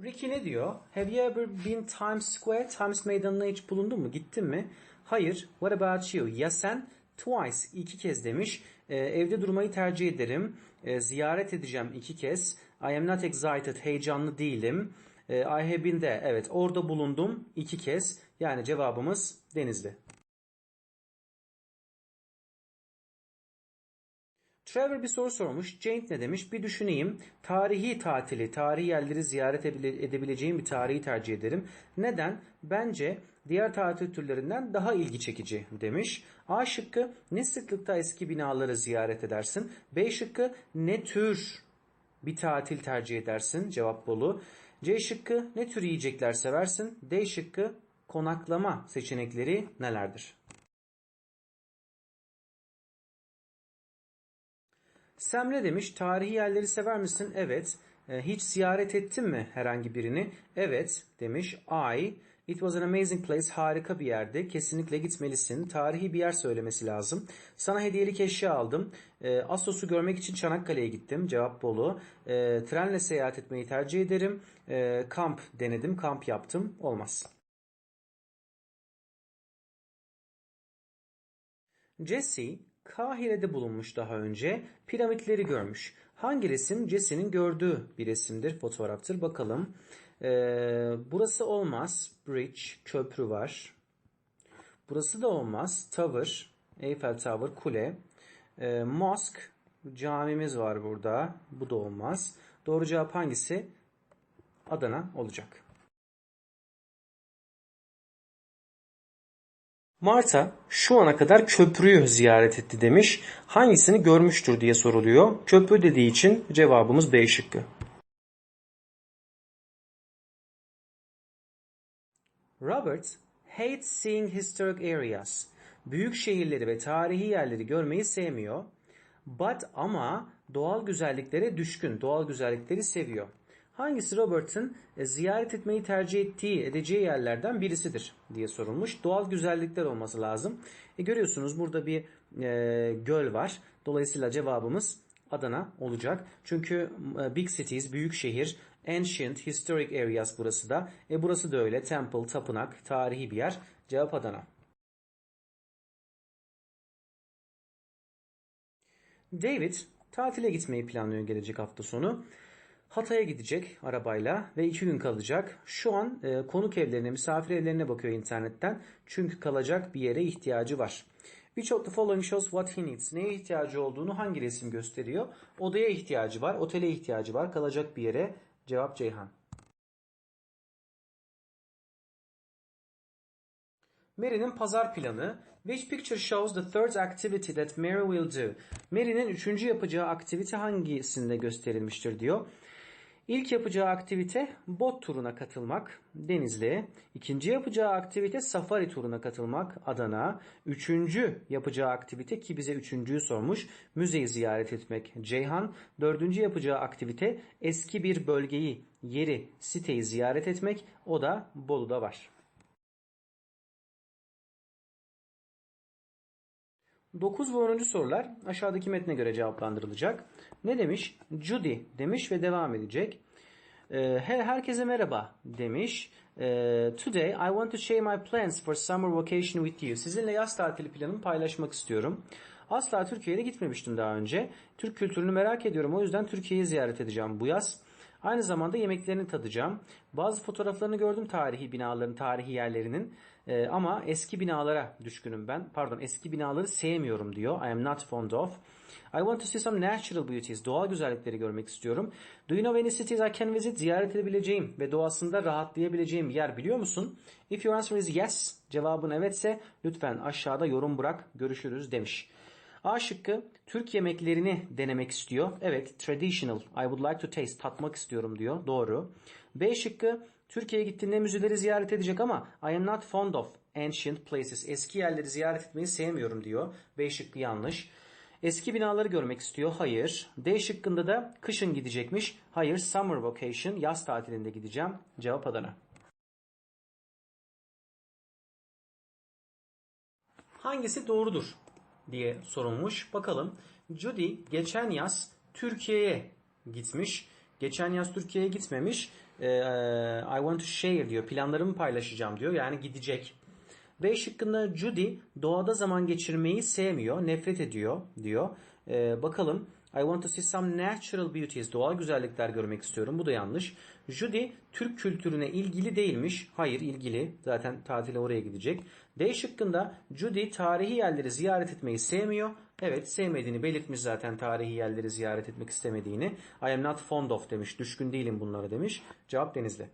Ricky ne diyor? Have you ever been Times Square? Times Meydanı'na hiç bulundun mu? Gittin mi? Hayır. What about you? Ya sen? Twice. iki kez demiş. Ee, evde durmayı tercih ederim. Ee, ziyaret edeceğim iki kez. I am not excited. Heyecanlı değilim. Ee, I have been there. Evet orada bulundum iki kez. Yani cevabımız Denizli. Trevor bir soru sormuş. Jane ne demiş? Bir düşüneyim. Tarihi tatili, tarihi yerleri ziyaret ebile- edebileceğim bir tarihi tercih ederim. Neden? Bence diğer tatil türlerinden daha ilgi çekici demiş. A şıkkı ne sıklıkta eski binaları ziyaret edersin? B şıkkı ne tür bir tatil tercih edersin? Cevap Bolu. C şıkkı ne tür yiyecekler seversin? D şıkkı konaklama seçenekleri nelerdir? Semre demiş tarihi yerleri sever misin? Evet. E, hiç ziyaret ettin mi herhangi birini? Evet demiş. I. It was an amazing place. Harika bir yerdi. Kesinlikle gitmelisin. Tarihi bir yer söylemesi lazım. Sana hediyelik eşya aldım. E, Assos'u görmek için Çanakkale'ye gittim. Cevap Bolu. E, trenle seyahat etmeyi tercih ederim. Kamp denedim. Kamp yaptım. Olmaz. Jesse Kahire'de bulunmuş daha önce. Piramitleri görmüş. Hangi resim Jesse'nin gördüğü bir resimdir, fotoğraftır. Bakalım. Ee, burası olmaz. Bridge, köprü var. Burası da olmaz. Tower, Eiffel Tower, kule. Ee, mosque, camimiz var burada. Bu da olmaz. Doğru cevap hangisi? Adana olacak. Marta şu ana kadar köprüyü ziyaret etti demiş. Hangisini görmüştür diye soruluyor. Köprü dediği için cevabımız B şıkkı. Robert hates seeing historic areas. Büyük şehirleri ve tarihi yerleri görmeyi sevmiyor. But ama doğal güzelliklere düşkün, doğal güzellikleri seviyor. Hangisi Robert'ın e, ziyaret etmeyi tercih ettiği, edeceği yerlerden birisidir diye sorulmuş. Doğal güzellikler olması lazım. E, görüyorsunuz burada bir e, göl var. Dolayısıyla cevabımız Adana olacak. Çünkü e, big cities, büyük şehir, ancient, historic areas burası da. E, burası da öyle. Temple, tapınak, tarihi bir yer. Cevap Adana. David tatile gitmeyi planlıyor gelecek hafta sonu. Hatay'a gidecek arabayla ve iki gün kalacak. Şu an e, konuk evlerine, misafir evlerine bakıyor internetten. Çünkü kalacak bir yere ihtiyacı var. Which of the following shows what he needs? Neye ihtiyacı olduğunu hangi resim gösteriyor? Odaya ihtiyacı var, otele ihtiyacı var, kalacak bir yere. Cevap Ceyhan. Mary'nin pazar planı. Which picture shows the third activity that Mary will do? Mary'nin üçüncü yapacağı aktivite hangisinde gösterilmiştir diyor. İlk yapacağı aktivite bot turuna katılmak Denizli. İkinci yapacağı aktivite safari turuna katılmak Adana. Üçüncü yapacağı aktivite ki bize üçüncüyü sormuş müzeyi ziyaret etmek Ceyhan. Dördüncü yapacağı aktivite eski bir bölgeyi, yeri, siteyi ziyaret etmek o da Bolu'da var. 9 ve 10. sorular aşağıdaki metne göre cevaplandırılacak. Ne demiş? Judy demiş ve devam edecek. Ee, herkese merhaba demiş. Ee, today I want to share my plans for summer vacation with you. Sizinle yaz tatili planımı paylaşmak istiyorum. Asla Türkiye'ye gitmemiştim daha önce. Türk kültürünü merak ediyorum. O yüzden Türkiye'yi ziyaret edeceğim bu yaz. Aynı zamanda yemeklerini tadacağım. Bazı fotoğraflarını gördüm tarihi binaların, tarihi yerlerinin. Ee, ama eski binalara düşkünüm ben. Pardon eski binaları sevmiyorum diyor. I am not fond of. I want to see some natural beauties. Doğal güzellikleri görmek istiyorum. Do you know any cities I can visit? Ziyaret edebileceğim ve doğasında rahatlayabileceğim yer biliyor musun? If your answer is yes, cevabın evetse lütfen aşağıda yorum bırak. Görüşürüz demiş. A şıkkı Türk yemeklerini denemek istiyor. Evet, traditional. I would like to taste. Tatmak istiyorum diyor. Doğru. B şıkkı Türkiye'ye gittiğinde müzeleri ziyaret edecek ama I am not fond of ancient places. Eski yerleri ziyaret etmeyi sevmiyorum diyor. B şıkkı yanlış. Eski binaları görmek istiyor. Hayır. D şıkkında da kışın gidecekmiş. Hayır. Summer vacation. Yaz tatilinde gideceğim. Cevap Adana. Hangisi doğrudur diye sorulmuş. Bakalım. Judy geçen yaz Türkiye'ye gitmiş. Geçen yaz Türkiye'ye gitmemiş. Ee, I want to share diyor. Planlarımı paylaşacağım diyor. Yani gidecek. B şıkkında Judy doğada zaman geçirmeyi sevmiyor, nefret ediyor diyor. Ee, bakalım. I want to see some natural beauties. Doğal güzellikler görmek istiyorum. Bu da yanlış. Judy Türk kültürüne ilgili değilmiş. Hayır ilgili. Zaten tatile oraya gidecek. D şıkkında Judy tarihi yerleri ziyaret etmeyi sevmiyor. Evet sevmediğini belirtmiş zaten tarihi yerleri ziyaret etmek istemediğini. I am not fond of demiş. Düşkün değilim bunlara demiş. Cevap Denizli.